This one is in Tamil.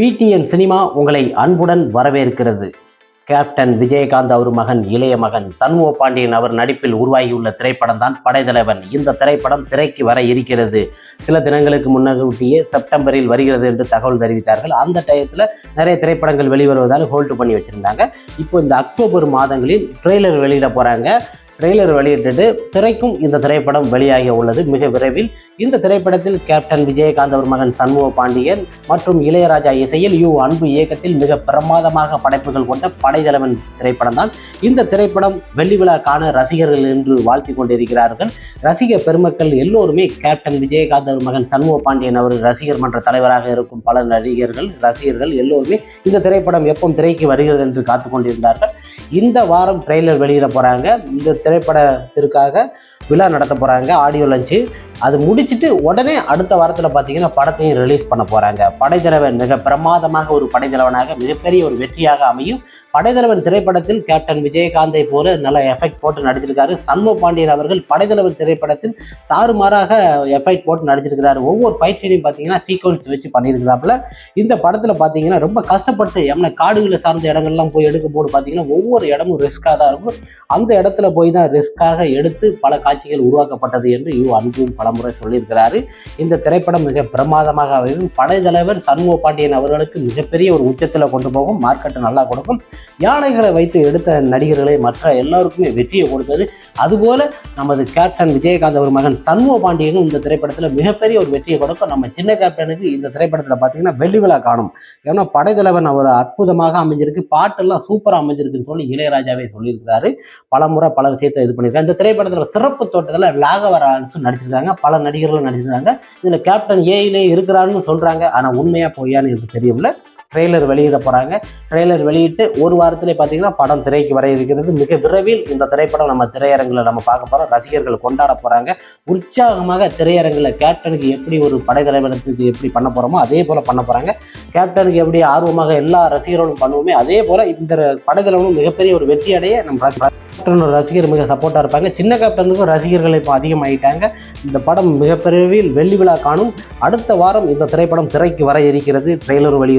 பிடிஎன் சினிமா உங்களை அன்புடன் வரவேற்கிறது. கேப்டன் விஜயகாந்த் அவர் மகன் இளைய மகன் சண்முக பாண்டியன் அவர் நடிப்பில் உருவாகியுள்ள திரைப்படம் தான் படைத்தலைவன் இந்த திரைப்படம் திரைக்கு வர இருக்கிறது. சில தினங்களுக்கு முன்னகூட்டியே செப்டம்பரில் வருகிறது என்று தகவல் தெரிவித்தார்கள். அந்த டயத்தில் நிறைய திரைப்படங்கள் வெளிவருவதால் ஹோல்டு பண்ணி வச்சுருந்தாங்க. இப்போ இந்த அக்டோபர் மாதங்களில் ட்ரெய்லர் வெளியிட போகிறாங்க ட்ரெய்லர் வெளியிட்டுட்டு திரைக்கும் இந்த திரைப்படம் வெளியாகி உள்ளது. மிக விரைவில் இந்த திரைப்படத்தில் கேப்டன் விஜயகாந்த் அவர் மகன் சண்முக பாண்டியன் மற்றும் இளையராஜா இசையில் யூ அன்பு இயக்கத்தில் மிக பிரமாதமாக படைப்புகள் கொண்ட படைத்தலைவன் திரைப்படம் தான். இந்த திரைப்படம் வெள்ளி விழா காண ரசிகர்கள் என்று வாழ்த்தி கொண்டிருக்கிறார்கள். ரசிக பெருமக்கள் எல்லோருமே கேப்டன் விஜயகாந்த் அவர் மகன் சண்முக பாண்டியன் அவர் ரசிகர் மன்ற தலைவராக இருக்கும் பல நடிகர்கள் ரசிகர்கள் எல்லோருமே இந்த திரைப்படம் எப்போ திரைக்கு வருகிறது என்று காத்து கொண்டிருந்தார்கள். இந்த வாரம் ட்ரெய்லர் வெளியிட போகிறாங்க இந்த திரைப்படத்திற்காக விழா நடத்த போகிறாங்க ஆடியோ லஞ்சு அது முடிச்சிட்டு உடனே அடுத்த வாரத்தில் பார்த்தீங்கன்னா படத்தையும் ரிலீஸ் பண்ண போகிறாங்க படைத்தலைவன் மிக பிரமாதமாக ஒரு படைத்தலைவனாக மிகப்பெரிய ஒரு வெற்றியாக அமையும். படைத்தலைவன் திரைப்படத்தில் கேப்டன் விஜயகாந்தை போல நல்ல எஃபெக்ட் போட்டு நடிச்சிருக்காரு. சண்முக பாண்டியன் அவர்கள் படைத்தலைவன் திரைப்படத்தில் தாறுமாறாக எஃபெக்ட் போட்டு நடிச்சிருக்கிறாரு. ஒவ்வொரு ஃபைட் சீனையும் பார்த்தீங்கன்னா சீக்வன்ஸ் வச்சு பண்ணியிருக்கிறாப்புல. இந்த படத்தில் பார்த்தீங்கன்னா ரொம்ப கஷ்டப்பட்டு எம்ன காடுகளை சார்ந்த இடங்கள்லாம் போய் எடுக்கும் போது பார்த்தீங்கன்னா ஒவ்வொரு இடமும் ரிஸ்க்காக தான் இருக்கும். அந்த இடத்துல போய் தான் ரிஸ்க்காக எடுத்து பல காட்சிகள் உருவாக்கப்பட்டது என்று யூ அன்பும் பலமுறை சொல்லியிருக்கிறாரு. இந்த திரைப்படம் மிக பிரமாதமாக அமையும். படைத்தலைவர் சண்முக பாண்டியன் அவர்களுக்கு மிகப்பெரிய ஒரு உச்சத்தில் கொண்டு போகும். மார்க்கெட்டை நல்லா கொடுக்கும். யானைகளை வைத்து எடுத்த நடிகர்களை மற்ற எல்லாருக்குமே வெற்றியை கொடுத்தது. அதுபோல நமது கேப்டன் விஜயகாந்த் அவர் மகன் சண்முக பாண்டியனும் இந்த திரைப்படத்தில் மிகப்பெரிய ஒரு வெற்றியை கொடுக்கும். நம்ம சின்ன கேப்டனுக்கு இந்த திரைப்படத்தில் பார்த்தீங்கன்னா வெள்ளி விழா காணும். ஏன்னா படைத்தலைவன் அவர் அற்புதமாக அமைஞ்சிருக்கு. பாட்டெல்லாம் சூப்பராக அமைஞ்சிருக்குன்னு சொல்லி இளையராஜாவே சொல்லியிருக்கிறாரு. பல முறை பல விஷயத்தை இது பண்ணியிருக்காங்க. இந்த திரைப்படத்தில் சிறப்பு தோட்டத்தில் லாகவரான்ஸும் நடிச்சிருக்காங்க. பல நடிகர்களும் நடிச்சிருக்காங்க. இதில் கேப்டன் ஏயிலே இருக்கிறான்னு சொல்கிறாங்க ஆனால் உண்மையாக பொய்யான்னு எனக்கு தெரியல ட்ரெய்லர் வெளியிட போகிறாங்க ட்ரெய்லர் வெளியிட்டு ஒரு வாரத்திலே பார்த்தீங்கன்னா படம் திரைக்கு வர இருக்கிறது. மிக விரைவில் இந்த திரைப்படம் நம்ம திரையரங்கில் நம்ம பார்க்க போகிறோம் ரசிகர்கள் கொண்டாட போகிறாங்க உற்சாகமாக திரையரங்கில் கேப்டனுக்கு எப்படி ஒரு படைத்தலைவனத்துக்கு எப்படி பண்ண போகிறோமோ அதே போல் பண்ண போகிறாங்க கேப்டனுக்கு எப்படி ஆர்வமாக எல்லா ரசிகர்களும் பண்ணுவோமே அதே போல் இந்த படைத்தலைவனும் மிகப்பெரிய ஒரு வெற்றி அடைய நம்ம கேப்டனோட ரசிகர் மிக சப்போர்ட்டாக இருப்பாங்க. சின்ன கேப்டனுக்கும் ரசிகர்கள் இப்போ அதிகமாயிட்டாங்க. இந்த படம் மிகப்பெரிய வெள்ளி விழா காணும். அடுத்த வாரம் இந்த திரைப்படம் திரைக்கு வர இருக்கிறது. ட்ரெய்லர் வழி